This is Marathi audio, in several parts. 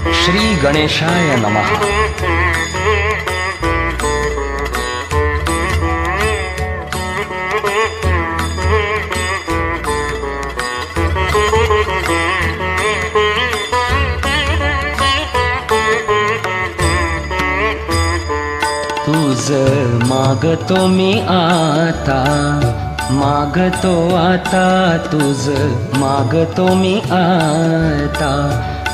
श्री गणेशाय नमः. तुझ मागतो मी आता मागतो आता तुझ मागतो मी आता.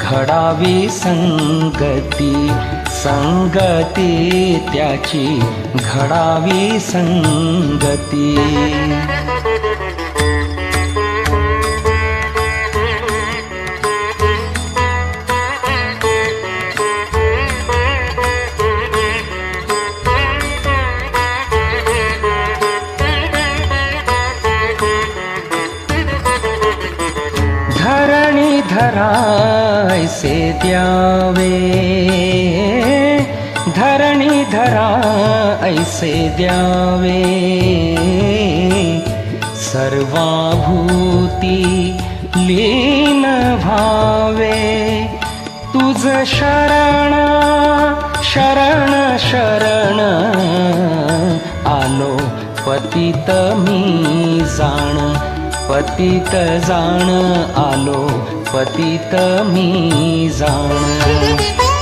घडावी संगती संगती त्याची घडावी संगती. धरायसे द्यावे। धरणी धरा ऐसे द्यावे। सर्वाभूती लीन भावे। तुझ शरण शरण शरण। आलो पतित मी जाण पतित जाण आलो पतित मी जाण